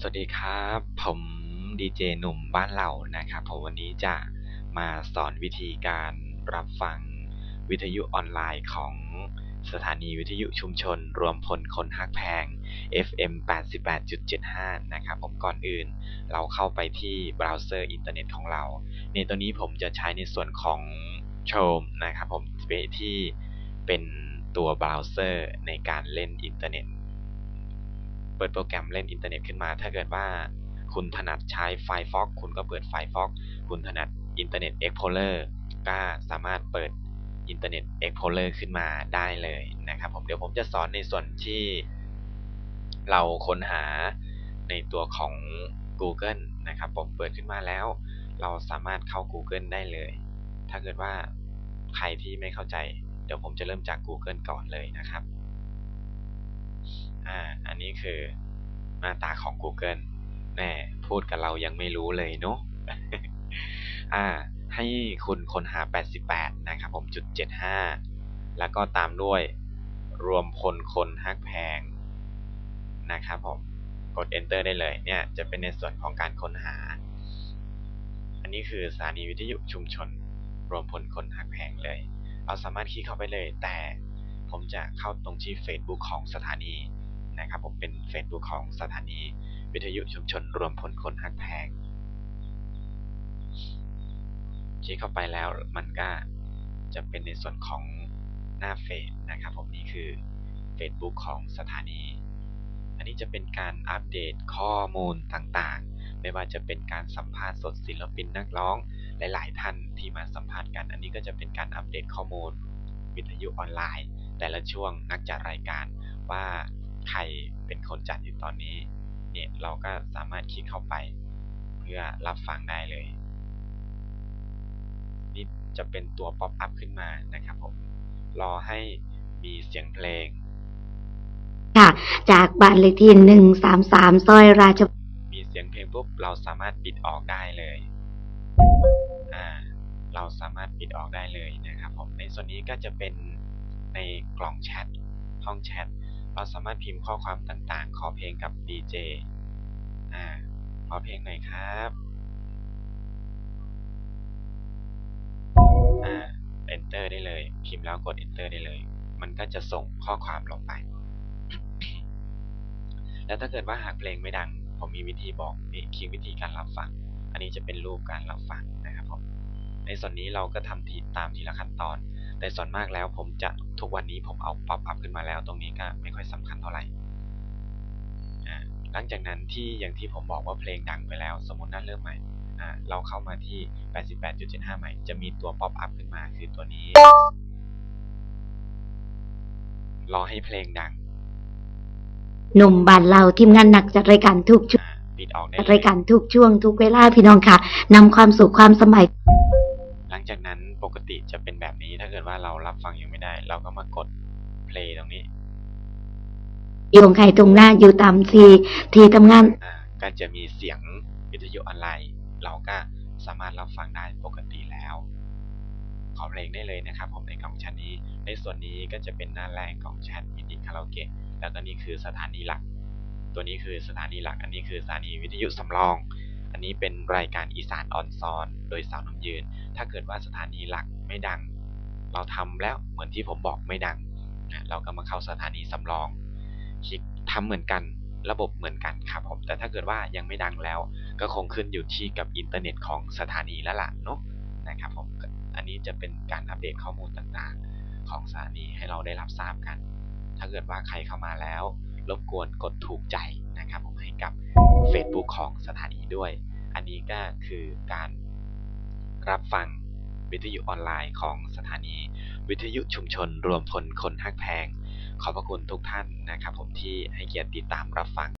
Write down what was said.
สวัสดีครับ ผมดีเจหนุ่มบ้านเรานะครับผมวันนี้จะมาสอนวิธีการรับฟังวิทยุออนไลน์ของสถานีวิทยุชุมชน รวมพลคนฮักแพง FM 88.75 นะครับผมก่อนอื่นเราเข้าไปที่เบราว์เซอร์อินเทอร์เน็ตของเรา ในตัวนี้ผมจะใช้ในส่วนของ Chrome นะครับผมไปที่เป็นตัวเบราว์เซอร์ในการเล่นอินเทอร์เน็ต เปิดโปรแกรมเล่นอินเทอร์เน็ตขึ้นมา ถ้าเกิดว่าคุณถนัดใช้ Firefox คุณก็เปิด Firefox คุณถนัด Internet Explorer ก็สามารถเปิด Internet Explorer ขึ้นมาได้เลยนะครับผมเดี๋ยวผมจะสอนในส่วนที่เราค้นหาในตัวของ Google นะครับผมเปิดขึ้นมาแล้ว เราสามารถเข้า Google ได้เลย ถ้าเกิดว่าใครที่ไม่เข้าใจ เดี๋ยวผมจะเริ่มจาก Google ก่อนเลยนะครับ อ่า อันนี้คือหน้าตาของ Google แหมพูดกับเรายังไม่รู้เลยเนาะอ่า ให้คุณค้นหา 88 นะครับผมจุด75 แล้วก็ตามด้วยรวมพลคนฮักแพงนะครับผม กด enter ได้เลยเนี่ยจะเป็นในส่วนของการค้นหา อันนี้คือสถานีวิทยุชุมชน รวมพลคนฮักแพงเลย เราสามารถคลิกเข้าไปเลยแต่ ผมจะเข้าตรงที่ Facebook ของสถานีนะครับผมเป็น Facebook ของสถานี วิทยุชุมชนรวมพลคนฮักแพงคลิกเข้าไปแล้วมันก็จะเป็นในส่วนของหน้าเฟซนะครับผมนี่คือ Facebook ของสถานี อันนี้จะเป็นการอัปเดตข้อมูลต่างๆ ไม่ว่าจะเป็นการสัมภาษณ์สดศิลปินนักร้อง หลาย ๆ ท่านที่มาสัมภาษณ์กัน อันนี้ก็จะเป็นการอัปเดตข้อมูลวิทยุออนไลน์ แต่ละช่วงนักจัดรายการว่าใครเป็นคนจัดอยู่ตอนนี้เนี่ยเราก็สามารถคลิกเข้าไป เพื่อรับฟังได้เลย นี่จะเป็นตัวป๊อปอัพขึ้นมานะครับผมรอให้มีเสียงเพลง ค่ะจากบ้านเลขที่หนึ่งสามสามซอยราชมีเสียงเพลงปุ๊บเราสามารถปิดออกได้เลยอ่าเราสามารถปิดออกได้เลยนะครับผมในส่วนนี้ก็จะเป็น ในกล่องแชทห้องแชทเราสามารถพิมพ์ข้อความต่างๆ ขอเพลงกับดีเจอ่าขอเพลงหน่อยครับอ่า enter ได้เลย พิมพ์แล้วกด enter ได้เลย มันก็จะส่งข้อความลงไป แล้วถ้าเกิดว่าหากเพลงไม่ดัง ผมมีวิธีบอกนี่คือวิธีการรับฟัง อันนี้จะเป็นรูปการรับฟังนะครับผมในส่วนนี้เราก็ทำทีตามทีละขั้นตอน แต่ส่วนมากแล้วผมจะทุกวันนี้ผมเอาป๊อปอัพขึ้นมาแล้ว ตรงนี้ก็ไม่ค่อยสำคัญเท่าไหร่อ่าหลังจากนั้นที่อย่างที่ผมบอกว่าเพลงดังไปแล้ว สมมตินั่นเริ่มใหม่อ่าเราเข้ามาที่ 88.75 ใหม่ จะมีตัวป๊อปอัพขึ้นมาคือตัวนี้ รอให้เพลงดัง หนุ่มบ้านเราทีมงานหนักจัดรายการทุกช่วงอ่าปิดออกได้จัดเลรายยการทุกช่วงทุกเวลาพี่น้องค่ะนำความสุขความสมัย หลังจากนั้นป กติจะเป็นแบบนี้ถ้าเกิดว่าเรารับฟังยังไม่ได้ เราก็มากด play ตรงนี้อยู่ของใครตรงหน้าอยู่ตามทีที่ทำงานอ่าก็จะมีเสียงวิทยุออนไลน์เราก็สามารถรับฟังได้ปกติแล้ว ขอเพลงได้เลยนะครับ ผมในกล่องแชทนี้ ในส่วนนี้ก็จะเป็นหน้าแรกของแชทมินิคาราโอเกะแล้วก็นี่คือสถานีหลัก ตัวนี้คือสถานีหลัก อันนี้คือสถานีวิทยุสำรอง อันนี้เป็นรายการอีสานออนซอน โดยสาวน้ำยืน ถ้าเกิดว่าสถานีหลักไม่ดัง เราทำแล้วเหมือนที่ผมบอกไม่ดังนะเราก็มาเข้าสถานีสำรองคลิกทำเหมือนกันระบบเหมือนกันครับผม แต่ถ้าเกิดว่ายังไม่ดังแล้ว ก็คงขึ้นอยู่ที่กับอินเทอร์เน็ตของสถานีแล้วล่ะเนาะนะครับผมอันนี้จะเป็นการอัปเดตข้อมูลต่างๆ ของสถานีให้เราได้รับทราบกัน ถ้าเกิดว่าใครเข้ามาแล้ว รบกวนกดถูกใจนะครับผมให้กับ Facebook ของสถานีด้วย อันนี้ก็คือการรับฟังวิทยุออนไลน์ของสถานี วิทยุชุมชน รวมพลคนฮักแพง ขอบพระคุณทุกท่านนะครับผมที่ให้เกียรติติดตามรับฟัง